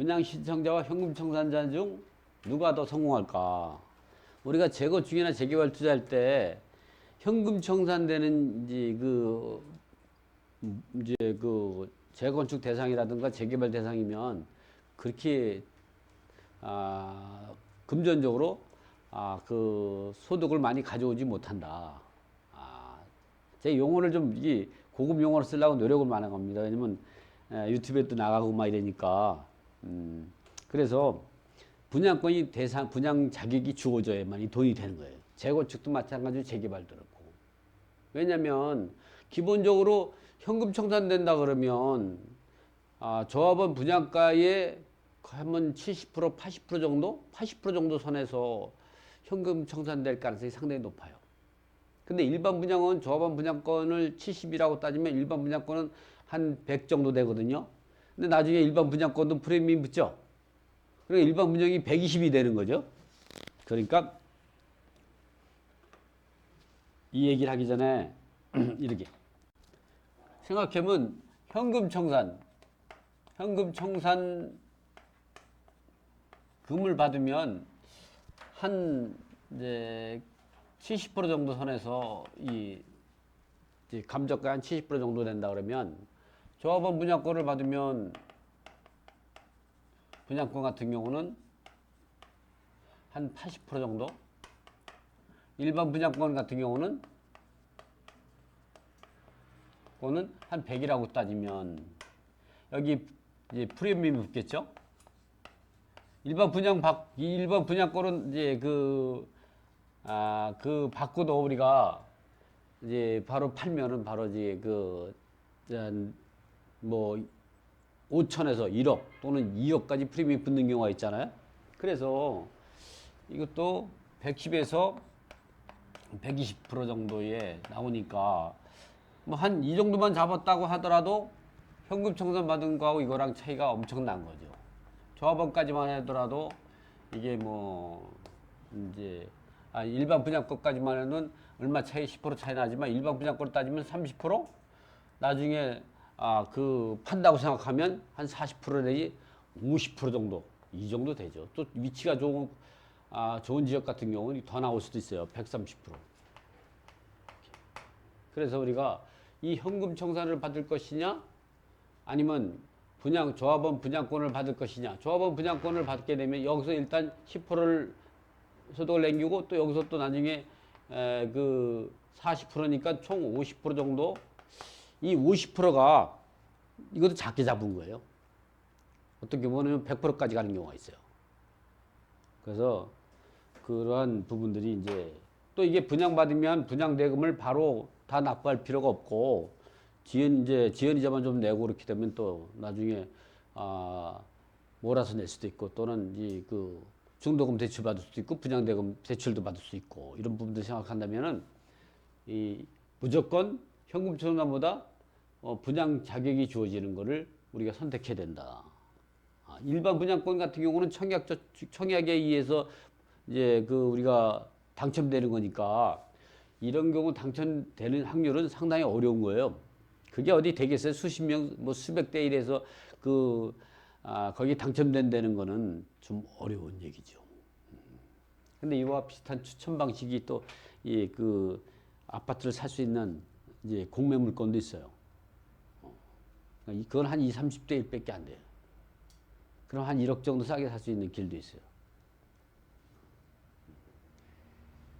분양 신청자와 현금 청산자 중 누가 더 성공할까? 우리가 재건축이나 재개발 투자할 때 현금 청산되는 이제 그 음, 이제 그 재건축 대상이라든가 재개발 대상이면 그렇게 아 금전적으로 아 그 소득을 많이 가져오지 못한다. 아, 제 용어를 좀 이게 고급 용어를 쓰려고 노력을 많이 한 겁니다. 왜냐면 에, 유튜브에도 나가고 막 이러니까 음, 그래서 분양권이 대상 분양 자격이 주어져야만 이 돈이 되는 거예요. 재건축도 마찬가지로 재개발도 그렇고. 왜냐면 기본적으로 현금 청산된다 그러면 아, 조합원 분양가의 한번 70% 80% 정도 80% 정도 선에서 현금 청산될 가능성이 상당히 높아요. 근데 일반 분양은 조합원 분양권을 70이라고 따지면 일반 분양권은 한 100 정도 되거든요. 근데 나중에 일반 분양권도 프리미엄 붙죠. 그러니까 일반 분양이 120이 되는 거죠. 그러니까 이 얘기를 하기 전에 이렇게 생각해보면 현금 청산, 현금 청산 금을 받으면 한 이제 70% 정도 선에서 이 감정가 한 70% 정도 된다 그러면 조합원 분양권을 받으면 분양권 같은 경우는 한 80% 정도 일반 분양권 같은 경우는 그거는 한 100이라고 따지면 여기 이제 프리미엄이 붙겠죠? 일반 분양 받이 일반 분양권은 이제 그 아, 그 받고도 우리가 이제 바로 팔면은 바로 이제 그, 그 뭐 5천에서 1억 또는 2억까지 프리미엄 붙는 경우가 있잖아요. 그래서 이것도 110에서 120% 정도에 나오니까 뭐 한 이 정도만 잡았다고 하더라도 현금 청산 받은 거하고 이거랑 차이가 엄청난 거죠. 조합원까지만 하더라도 이게 뭐 이제 아 일반 분양권까지만 해는 얼마 차이 10% 차이 나지만 일반 분양권 따지면 30% 나중에 아 그 판다고 생각하면 한 40% 내지 50% 정도 이 정도 되죠. 또 위치가 좋은 아 좋은 지역 같은 경우는 더 나올 수도 있어요. 130%. 그래서 우리가 이 현금 청산을 받을 것이냐 아니면 분양 조합원 분양권을 받을 것이냐 조합원 분양권을 받게 되면 여기서 일단 10%를 소득을 남기고 또 여기서 또 나중에 에, 그 40%니까 총 50% 정도 이 50%가 이것도 작게 잡은 거예요. 어떻게 보면 100%까지 가는 경우가 있어요. 그래서 그러한 부분들이 이제 또 이게 분양받으면 분양 대금을 바로 다 납부할 필요가 없고 지연 이제 지연 이자만 좀 내고 그렇게 되면 또 나중에 아 몰아서 낼 수도 있고 또는 이 그 중도금 대출 받을 수도 있고 분양 대금 대출도 받을 수 있고 이런 부분들 생각한다면은 이 무조건 현금 청산보다 어 분양 자격이 주어지는 거를 우리가 선택해야 된다. 아, 일반 분양권 같은 경우는 청약 청약에 의해서 이제 그 우리가 당첨되는 거니까 이런 경우 당첨되는 확률은 상당히 어려운 거예요. 그게 어디 되겠어요? 수십 명, 뭐 수백 대 일에서 그, 아, 거기 당첨된다는 거는 좀 어려운 얘기죠. 음. 근데 이와 비슷한 추천 방식이 또, 이, 그, 아파트를 살 수 있는 이제 공매 물건도 있어요. 어. 그건 한 20, 30대 1밖에 안 돼요. 그럼 한 1억 정도 싸게 살 수 있는 길도 있어요.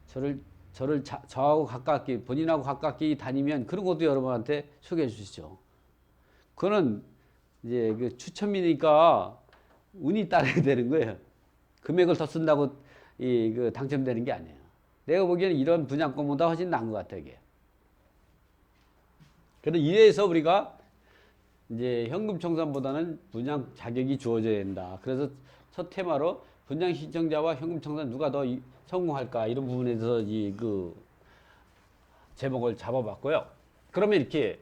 저를 저를 자, 저하고 가깝게 본인하고 가깝게 다니면 그런 것도 여러분한테 소개해 주시죠. 그거는 이제 그 추첨이니까 운이 따라야 되는 거예요. 금액을 더 쓴다고 이 그 당첨되는 게 아니에요. 내가 보기에는 이런 분양권보다 훨씬 나은 것 같아 이게. 그래서 이래서 우리가 이제 현금 청산보다는 분양 자격이 주어져야 된다. 그래서 첫 테마로 분양 신청자와 현금 청산 누가 더 이- 성공할까 이런 부분에 대해서 이 그 제목을 잡아봤고요. 그러면 이렇게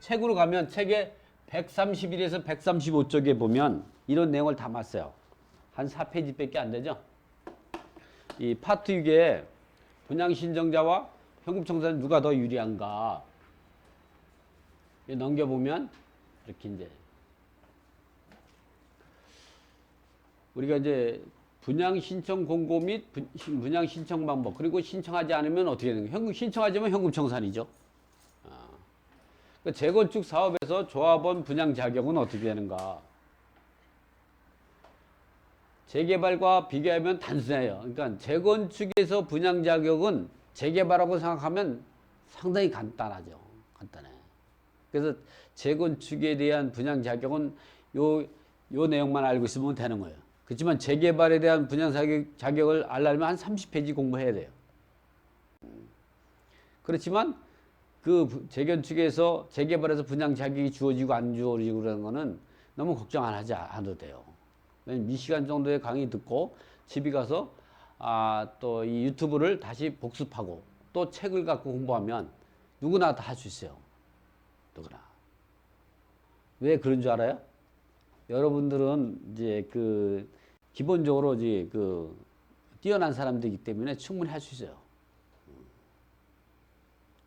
책으로 가면 책에 131에서 135쪽에 보면 이런 내용을 담았어요. 한 4페이지밖에 안 되죠. 이 파트 6에 분양 신청자와 현금 청산 누가 더 유리한가 넘겨보면 이렇게 이제 우리가 이제 분양 신청 공고 및 분양 신청 방법 그리고 신청하지 않으면 어떻게 되는 거예요? 현금 신청하지만 현금 청산이죠. 아. 그 재건축 사업에서 조합원 분양 자격은 어떻게 되는가? 재개발과 비교하면 단순해요. 그러니까 재건축에서 분양 자격은 재개발하고 생각하면 상당히 간단하죠. 간단해. 그래서 재건축에 대한 분양 자격은 요, 요 내용만 알고 있으면 되는 거예요. 그렇지만 재개발에 대한 분양 자격, 자격을 알려면 한 30페이지 공부해야 돼요. 그렇지만 그 부- 재건축에서 재개발에서 분양 자격이 주어지고 안 주어지고 그러는 거는 너무 걱정 안 하지 않아도 돼요. 이 시간 정도의 강의 듣고 집에 가서 아, 또 이 유튜브를 다시 복습하고 또 책을 갖고 공부하면 누구나 다 할 수 있어요. 누구나. 왜 그런 줄 알아요? 여러분들은 이제 그 기본적으로 이제 그 뛰어난 사람들이기 때문에 충분히 할 수 있어요.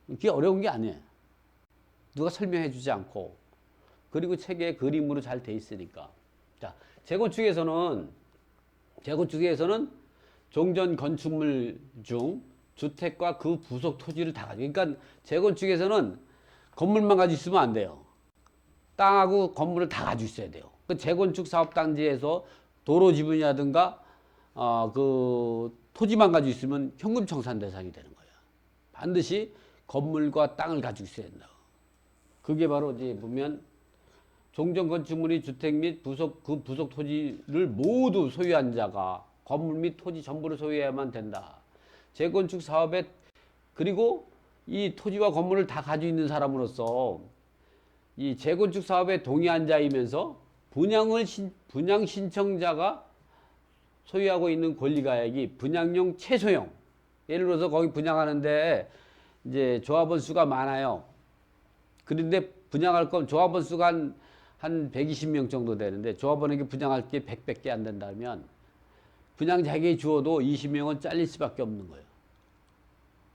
그게 어려운 게 아니에요. 누가 설명해 주지 않고 그리고 책에 그림으로 잘 돼 있으니까. 자, 재건축에서는 재건축에서는 종전 건축물 중 주택과 그 부속 토지를 다 가지고 그러니까 재건축에서는 건물만 가지고 있으면 안 돼요. 땅하고 건물을 다 가지고 있어야 돼요. 그 재건축 사업 단지에서 도로 지분이라든가 어, 그 토지만 가지고 있으면 현금 청산 대상이 되는 거예요. 반드시 건물과 땅을 가지고 있어야 된다. 그게 바로 이제 보면 종전 건축물이 주택 및 부속 그 부속 토지를 모두 소유한 자가 건물 및 토지 전부를 소유해야만 된다. 재건축 사업에 그리고 이 토지와 건물을 다 가지고 있는 사람으로서 이 재건축 사업에 동의한 자이면서 분양을 신, 분양 신청자가 소유하고 있는 권리가액이 분양용 최소형 예를 들어서 거기 분양하는데 이제 조합원 수가 많아요. 그런데 분양할 건 조합원 수가 한, 한 120명 정도 되는데 조합원에게 분양할 게 100밖에 안 된다면 분양 자격이 주어도 20명은 잘릴 수밖에 없는 거예요.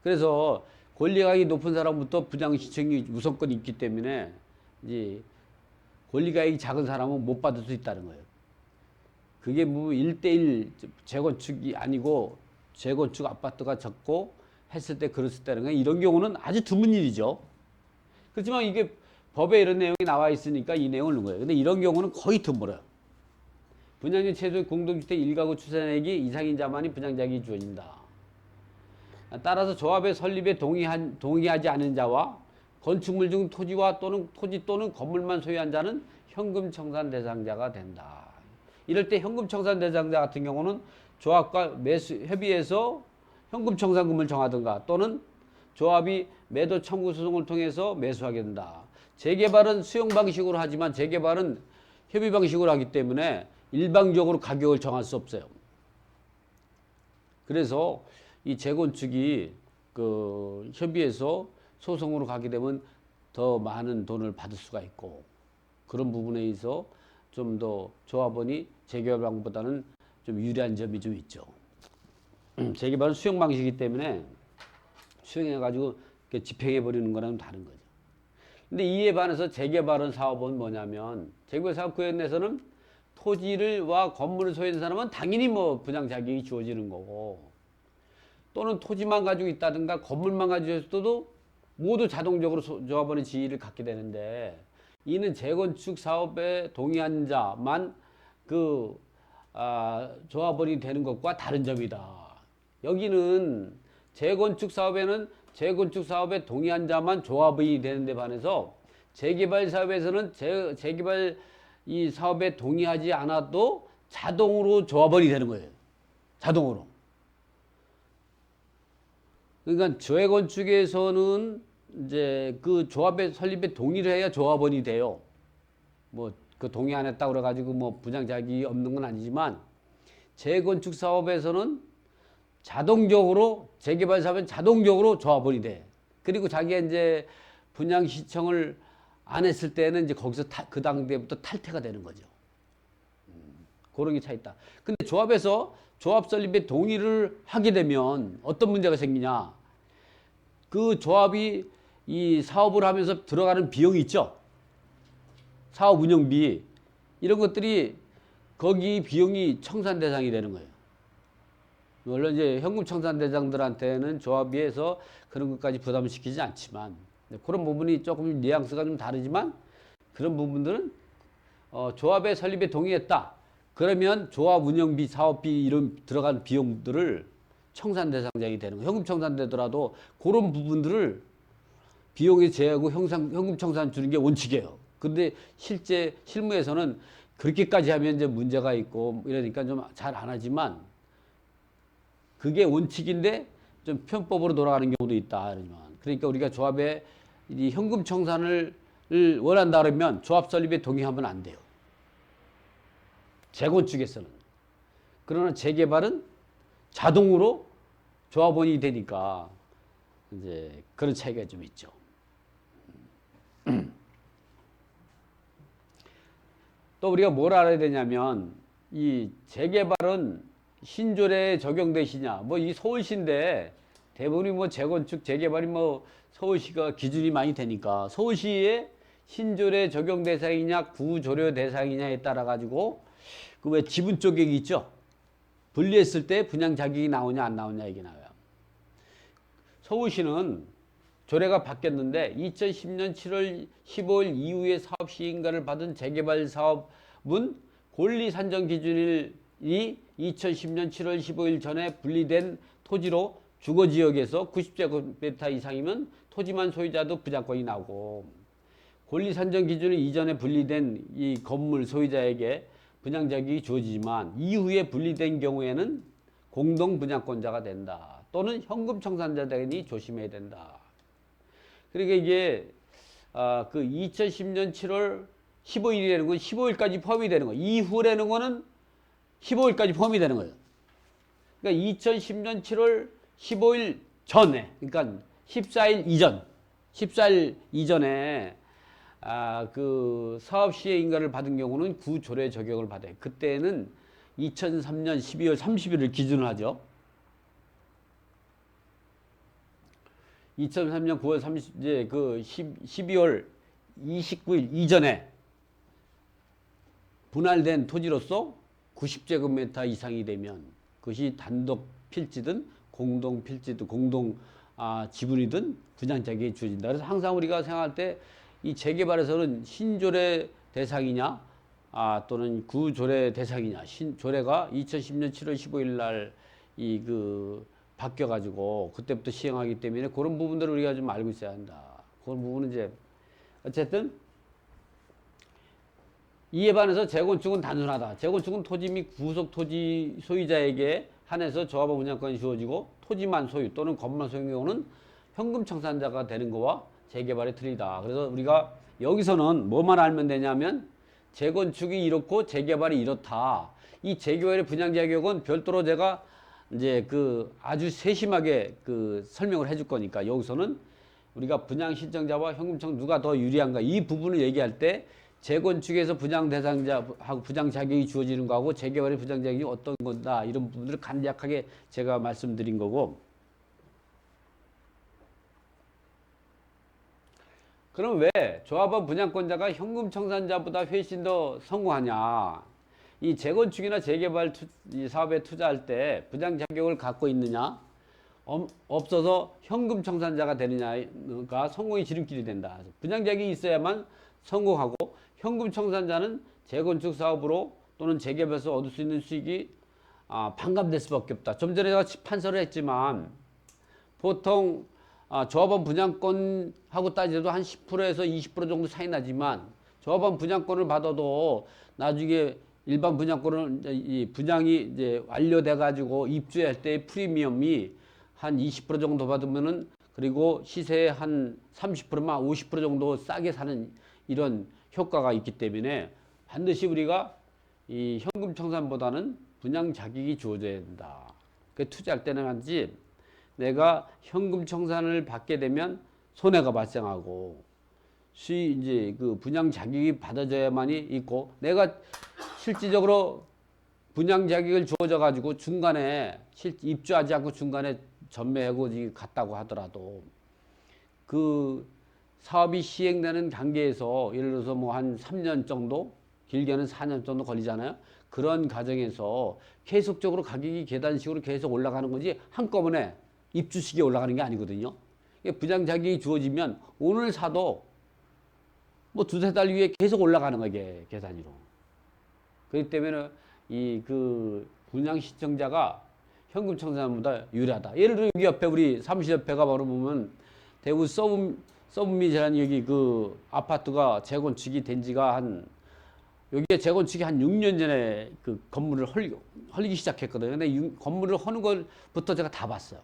그래서 권리가액이 높은 사람부터 분양 신청이 우선권이 있기 때문에 이제 권리가액이 작은 사람은 못 받을 수 있다는 거예요. 그게 뭐 1대1 재건축이 아니고 재건축 아파트가 적고 했을 때 그랬을 때는. 이런 경우는 아주 드문 일이죠. 그렇지만 이게 법에 이런 내용이 나와 있으니까 이 내용을 넣은 거예요. 근데 이런 경우는 거의 드물어요. 분양의 최소 공동주택 1가구 추산액이 이상인 자만이 분양자격이 주어진다. 따라서 조합의 설립에 동의한, 동의하지 않은 자와 건축물 중 토지와 또는 토지 또는 건물만 소유한 자는 현금 청산 대상자가 된다. 이럴 때 현금 청산 대상자 같은 경우는 조합과 매수 협의해서 현금 청산금을 정하든가 또는 조합이 매도 청구 소송을 통해서 매수하게 된다. 재개발은 수용 방식으로 하지만 재개발은 협의 방식으로 하기 때문에 일방적으로 가격을 정할 수 없어요. 그래서 이 재건축이 그 협의해서 소송으로 가게 되면 더 많은 돈을 받을 수가 있고 그런 부분에 있어 좀 더 조합원이 재개발 방보다는 좀 유리한 점이 좀 있죠. 재개발은 수용 방식이기 때문에 수용해 가지고 집행해 버리는 거랑은 다른 거죠. 근데 이에 반해서 재개발은 사업은 뭐냐면 재개발 사업 구역 내에서는 토지를와 건물을 소유한 사람은 당연히 뭐 분양 자격이 주어지는 거고 또는 토지만 가지고 있다든가 건물만 가지고 있어도 모두 자동적으로 소- 조합원의 지위를 갖게 되는데 이는 재건축 사업에 동의한 자만 그 아, 조합원이 되는 것과 다른 점이다. 여기는 재건축 사업에는 재건축 사업에 동의한 자만 조합원이 되는 데 반해서 재개발 사업에서는 재, 재개발 이 사업에 동의하지 않아도 자동으로 조합원이 되는 거예요. 자동으로. 그러니까 재건축에서는 이제 그 조합의 설립에 동의를 해야 조합원이 돼요. 뭐 그 동의 안 했다 그래 가지고 뭐 분양 자격이 없는 건 아니지만 재건축 사업에서는 자동적으로 재개발 사업은 자동적으로 조합원이 돼. 그리고 자기가 이제 분양 신청을 안 했을 때는 이제 거기서 타- 그 당대부터 탈퇴가 되는 거죠. 음, 그런 게 차 있다. 근데 조합에서 조합 설립에 동의를 하게 되면 어떤 문제가 생기냐? 그 조합이 이 사업을 하면서 들어가는 비용이 있죠. 사업 운영비 이런 것들이 거기 비용이 청산 대상이 되는 거예요. 물론 이제 현금 청산 대장들한테는 조합위에서 그런 것까지 부담시키지 않지만 네, 그런 부분이 조금 뉘앙스가 좀 다르지만 그런 부분들은 어, 조합의 설립에 동의했다. 그러면 조합 운영비, 사업비 이런 들어간 비용들을 청산 대상자이 되는 거예요. 현금 청산되더라도 그런 부분들을 비용에 제하고 형상, 현금 청산 주는 게 원칙이에요. 근데 실제 실무에서는 그렇게까지 하면 이제 문제가 있고 이러니까 좀 잘 안 하지만 그게 원칙인데 좀 편법으로 돌아가는 경우도 있다. 이러지만 그러니까 우리가 조합에 이 현금 청산을 원한다 그러면 조합 설립에 동의하면 안 돼요. 재건축에서는. 그러나 재개발은 자동으로 조합원이 되니까 이제 그런 차이가 좀 있죠. 또 우리가 뭘 알아야 되냐면 이 재개발은 신조례에 적용되시냐 뭐 이 서울시인데 대부분이 뭐 재건축 재개발이 뭐 서울시가 기준이 많이 되니까 서울시의 신조례 적용 대상이냐 구조료 대상이냐에 따라 가지고 그 왜 지분 쪼개기 있죠? 분리했을 때 분양 자격이 나오냐 안 나오냐 얘기 나와요. 서울시는 조례가 바뀌었는데 2010년 7월 15일 이후에 사업 시행가를 받은 재개발 사업은 권리 산정 기준이 2010년 7월 15일 전에 분리된 토지로 주거 지역에서 90제곱미터 이상이면 토지만 소유자도 부자권이 나오고 권리 산정 기준이 이전에 분리된 이 건물 소유자에게 분양 자격이 주어지지만 이후에 분리된 경우에는 공동 분양권자가 된다. 또는 현금 청산자 등이 조심해야 된다. 그러니까 이게 아, 그 2010년 7월 15일이라는 건 15일까지 포함이 되는 거예요. 이후라는 거는 15일까지 포함이 되는 거예요. 그러니까 2010년 7월 15일 전에, 그러니까 14일 이전, 14일 이전에 아, 그 사업 시행 인가를 받은 경우는 구조례 적용을 받아요. 그때는 2003년 12월 30일을 기준으로 하죠. 2003년 9월 30, 이제 그 10, 12월 29일 이전에 분할된 토지로서 90제곱미터 이상이 되면 그것이 단독 필지든 공동 필지든 공동 아, 지분이든 분양자에게 주어진다. 그래서 항상 우리가 생각할 때 이 재개발에서는 신조례 대상이냐 아, 또는 구조례 대상이냐 신조례가 2010년 7월 15일 날 이 그 바뀌어 가지고 그때부터 시행하기 때문에 그런 부분들을 우리가 좀 알고 있어야 한다. 그런 부분은 이제 어쨌든 이에 반해서 재건축은 단순하다. 재건축은 토지 및 구속 토지 소유자에게 한해서 조합원 분양권이 주어지고 토지만 소유 또는 건물만 소유인 경우는 현금 청산자가 되는 거와 재개발이 틀리다. 그래서 우리가 여기서는 뭐만 알면 되냐면 재건축이 이렇고 재개발이 이렇다. 이 재개발의 분양 자격은 별도로 제가 이제 그 아주 세심하게 그 설명을 해줄 거니까 여기서는 우리가 분양 신청자와 현금청 누가 더 유리한가 이 부분을 얘기할 때 재건축에서 분양 대상자하고 분양 자격이 주어지는 거하고 재개발의 분양 자격이 어떤 건다 이런 부분들을 간략하게 제가 말씀드린 거고 그럼 왜 조합원 분양권자가 현금 청산자보다 훨씬 더 성공하냐? 이 재건축이나 재개발 투, 이 사업에 투자할 때 분양 자격을 갖고 있느냐? 엄, 없어서 현금 청산자가 되느냐가 성공의 지름길이 된다. 분양 자격이 있어야만 성공하고 현금 청산자는 재건축 사업으로 또는 재개발에서 얻을 수 있는 수익이 아, 반감될 수밖에 없다. 좀 전에 제가 판서를 했지만 보통 아, 조합원 분양권하고 따져도 한 10%에서 20% 정도 차이 나지만 조합원 분양권을 받아도 나중에 일반 분양권을 이 분양이 이제 완료돼 가지고 입주할 때 프리미엄이 한 20% 정도 받으면은 그리고 시세의 한 30%만 50% 정도 싸게 사는 이런 효과가 있기 때문에 반드시 우리가 이 현금 청산보다는 분양 자격이 주어져야 된다. 그 투자할 때는 한지 내가 현금 청산을 받게 되면 손해가 발생하고 수익 이제 그 분양 자격이 받아져야만이 있고 내가 실질적으로 분양 자격을 주어져 가지고 중간에 실 입주하지 않고 중간에 전매하고 갔다고 하더라도 그 사업이 시행되는 단계에서 예를 들어서 뭐 한 3년 정도 길게는 4년 정도 걸리잖아요. 그런 과정에서 계속적으로 가격이 계단식으로 계속 올라가는 거지 한꺼번에 입주식이 올라가는 게 아니거든요. 부장 자격이 주어지면 오늘 사도 뭐 두세 달 위에 계속 올라가는 거게 계산으로. 그렇기 때문에 이 그 분양 신청자가 현금 청산보다 유리하다. 예를 들어 여기 옆에 우리 사무실 옆에 가보러 보면 대구 서브 서브미이라는 여기 그 아파트가 재건축이 된 지가 한 여기에 재건축이 한 6년 전에 그 건물을 헐, 헐기 시작했거든요. 근데 유- 건물을 허는 걸부터 제가 다 봤어요.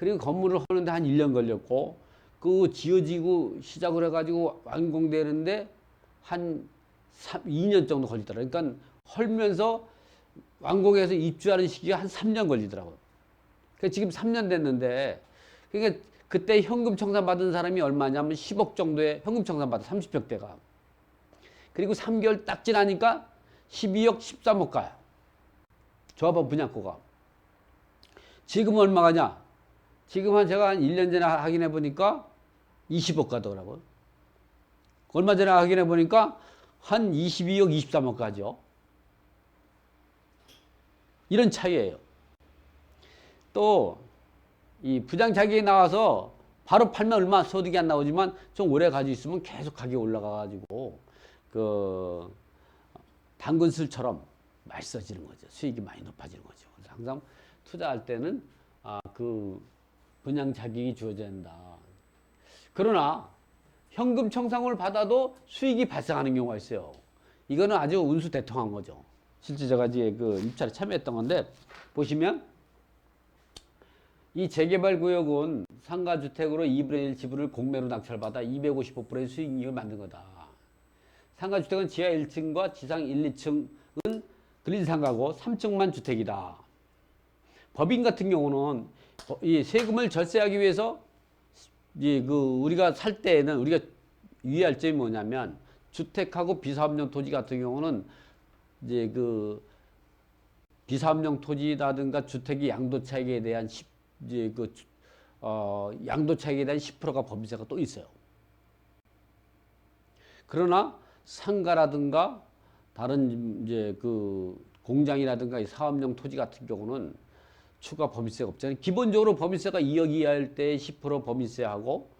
그리고 건물을 허는데 한 1년 걸렸고 그 지어지고 시작을 해가지고 완공되는데 한 3, 2년 정도 걸리더라고요. 그러니까 헐면서 완공해서 입주하는 시기가 한 3년 걸리더라고요. 그 지금 3년 됐는데 그러니까 그때 현금 청산 받은 사람이 얼마냐면 10억 정도의 현금 청산 받아 30평대가. 그리고 3개월 딱 지나니까 12억 13억 가요. 조합원 분양가가. 지금 얼마 가냐? 지금 한 제가 한 1년 전에 확인해 보니까 20억 가더라고요. 얼마 전에 확인해 보니까 한 22억 23억 가죠. 이런 차이예요. 또 이 부장 자격이 나와서 바로 팔면 얼마 소득이 안 나오지만 좀 오래 가지고 있으면 계속 가격이 올라가 가지고 그 당근술처럼 맛있어지는 거죠. 수익이 많이 높아지는 거죠. 그래서 항상 투자할 때는 아그 분양 자격이 주어져야 된다. 그러나 현금 청산을 받아도 수익이 발생하는 경우가 있어요. 이거는 아주 운수 대통한 거죠. 실제 제가 이제 그 입찰에 참여했던 건데 보시면 이 재개발 구역은 상가 주택으로 2분의 1 지분을 공매로 낙찰받아 255%의 수익률을 만든 거다. 상가 주택은 지하 1층과 지상 1, 2층은 근린 상가고 3층만 주택이다. 법인 같은 경우는 어, 이 세금을 절세하기 위해서 이그 우리가 살 때에는 우리가 유의할 점이 뭐냐면 주택하고 비사업용 토지 같은 경우는 이제 그 비사업용 토지라든가 주택의 양도 차익에 대한 10, 이제 그 주- 어, 양도 차익에 대한 10%가 법인세가 또 있어요. 그러나 상가라든가 다른 이제 그 공장이라든가 이 사업용 토지 같은 경우는 추가 법인세가 없잖아요. 기본적으로 법인세가 2억 이하일 때 10% 법인세하고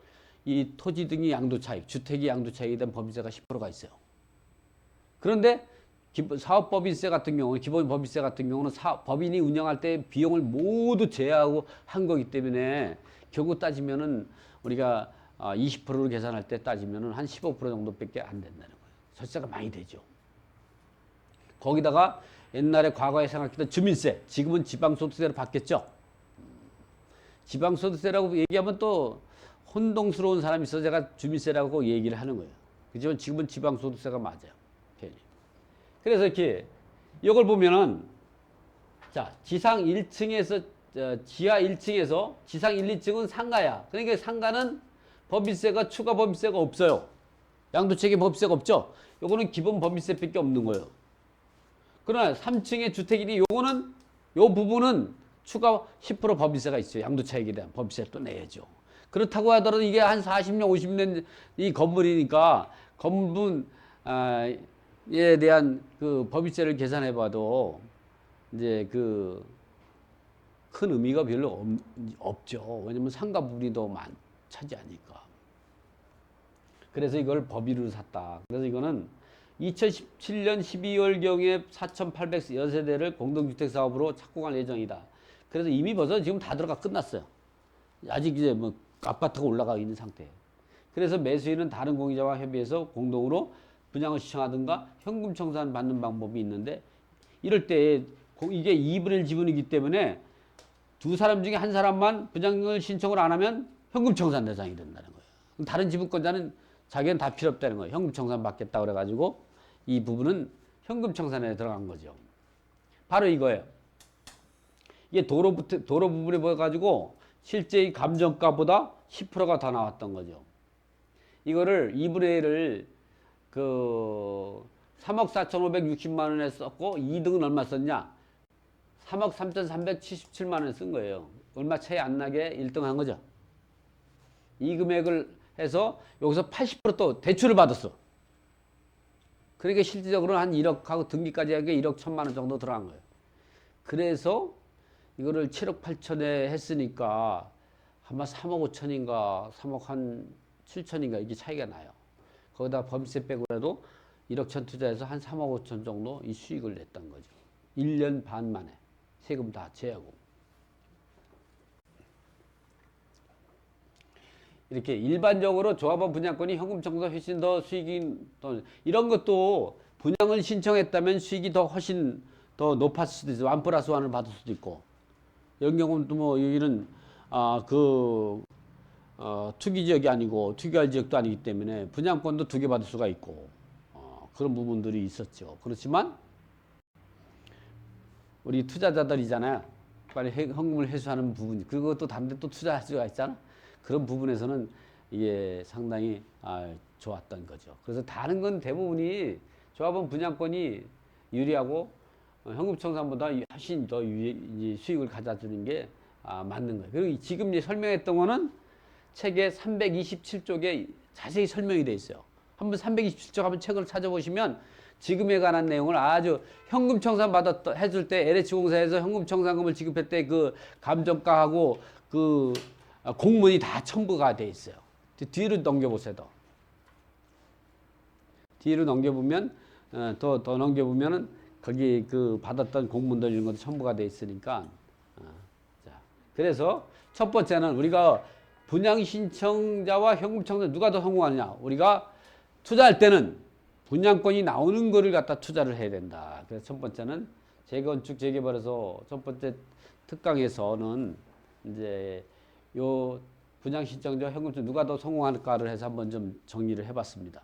이 토지 등의 양도 차익, 주택의 양도 차익에 대한 법인세가 10%가 있어요. 그런데 기본 사업 법인세 같은 경우는 기본 법인세 같은 경우는 사, 법인이 운영할 때 비용을 모두 제하고 한 거기 때문에 결국 따지면은 우리가 아, 20%로 계산할 때 따지면은 한 15% 정도밖에 안 된다는 거예요. 절세가 많이 되죠. 거기다가 옛날에 과거에 생각했던 주민세, 지금은 지방소득세로 바뀌었죠. 지방소득세라고 얘기하면 또 혼동스러운 사람이 있어서 제가 주민세라고 얘기를 하는 거예요. 그지만 지금은 지방소득세가 맞아요. 표현이. 그래서 이렇게 이걸 보면은 자 지상 1층에서 지하 1층에서 지상 1, 2층은 상가야. 그러니까 상가는 법인세가 추가 법인세가 없어요. 양도책에 법인세가 없죠. 요거는 기본 법인세밖에 없는 거예요. 그러나 3층의 주택이니 요거는 요 부분은 추가 10% 법인세가 있어요. 양도 차익에 대한 법인세를 또 내야죠. 그렇다고 하더라도 이게 한 40년, 50년 이 건물이니까 건물에 대한 그 법인세를 계산해 봐도 이제 그 큰 의미가 별로 없, 없죠. 왜냐면 상가 부분이 더 많, 차지하니까. 그래서 이걸 법인으로 샀다. 그래서 이거는 2017년 12월경에 4,800여세대를 공동주택 사업으로 착공할 예정이다. 그래서 이미 벌써 지금 다 들어가 끝났어요. 아직 이제 뭐 아파트가 올라가 있는 상태예요. 그래서 매수인은 다른 공유자와 협의해서 공동으로 분양을 신청하든가 현금 청산 받는 방법이 있는데 이럴 때 고- 이게 2분의 1 지분이기 때문에 두 사람 중에 한 사람만 분양을 신청을 안 하면 현금 청산 대상이 된다는 거예요. 다른 지분권자는 자기는 다 필요 없다는 거예요. 현금 청산 받겠다 그래가지고 이 부분은 현금 청산에 들어간 거죠. 바로 이거예요. 이게 도로, 부터- 도로 부분에 보여 가지고 실제 이 감정가보다 10%가 더 나왔던 거죠. 이거를 2분의 1을 그 3억 4,560만 원에 썼고 2등은 얼마 썼냐? 3억 3,377만 원에 쓴 거예요. 얼마 차이 안 나게 1등 한 거죠. 이 금액을 해서 여기서 80%또 대출을 받았어. 그러니까 실질적으로 한 1억하고 등기까지 하게 1억 1천만 원 정도 들어간 거예요. 그래서 이거를 7억 8천에 했으니까 아마 3억 5천인가 3억 한 7천인가 이게 차이가 나요. 거기다 범세 빼고 라도 1억 천 투자해서 한 3억 5천 정도 이 수익을 냈던 거죠. 1년 반 만에 세금 다 제하고. 이렇게 일반적으로 조합원 분양권이 현금 청구가 훨씬 더 수익이 더 이런 것도 분양을 신청했다면 수익이 더 훨씬 더 높았을 수도 있어. 원 플러스 원을 받을 수도 있고. 이런 경우는 또뭐 여기는 아 그 어, 투기 지역이 아니고 투기할 지역도 아니기 때문에 분양권도 두 개 받을 수가 있고 어, 그런 부분들이 있었죠. 그렇지만 우리 투자자들이잖아요. 빨리 해- 현금을 회수하는 부분 다른 데또 투자할 수가 있잖아. 그런 부분에서는 이게 상당히 아, 좋았던 거죠. 그래서 다른 건 대부분이 조합원 분양권이 유리하고 어, 현금 청산보다 훨씬 더 유, 이 수익을 가져주는 게 아, 맞는 거예요. 그리고 이- 지금 이제 설명했던 거는 책의 327쪽에 자세히 설명이 돼 있어요. 한번 327쪽 한번 책을 찾아보시면 지금에 관한 내용을 아주 현금 청산 받았 해줄 때 LH 공사에서 현금 청산금을 지급할 때그 감정가하고 그 아, 공문이 다 첨부가 돼 있어요. 뒤로 넘겨보세요. 더. 뒤로 넘겨보면 어, 더, 더 넘겨보면은 거기 그 받았던 공문들 이런 것도 첨부가 돼 있으니까 어, 자 그래서 첫 번째는 우리가 분양 신청자와 현금 청산 누가 더 성공하느냐 우리가 투자할 때는 분양권이 나오는 거를 갖다 투자를 해야 된다 그래서 첫 번째는 재건축 재개발에서 첫 번째 특강에서는 이제 요 분양 신청자 현금 청 누가 더 성공할까를 해서 한번 좀 정리를 해봤습니다.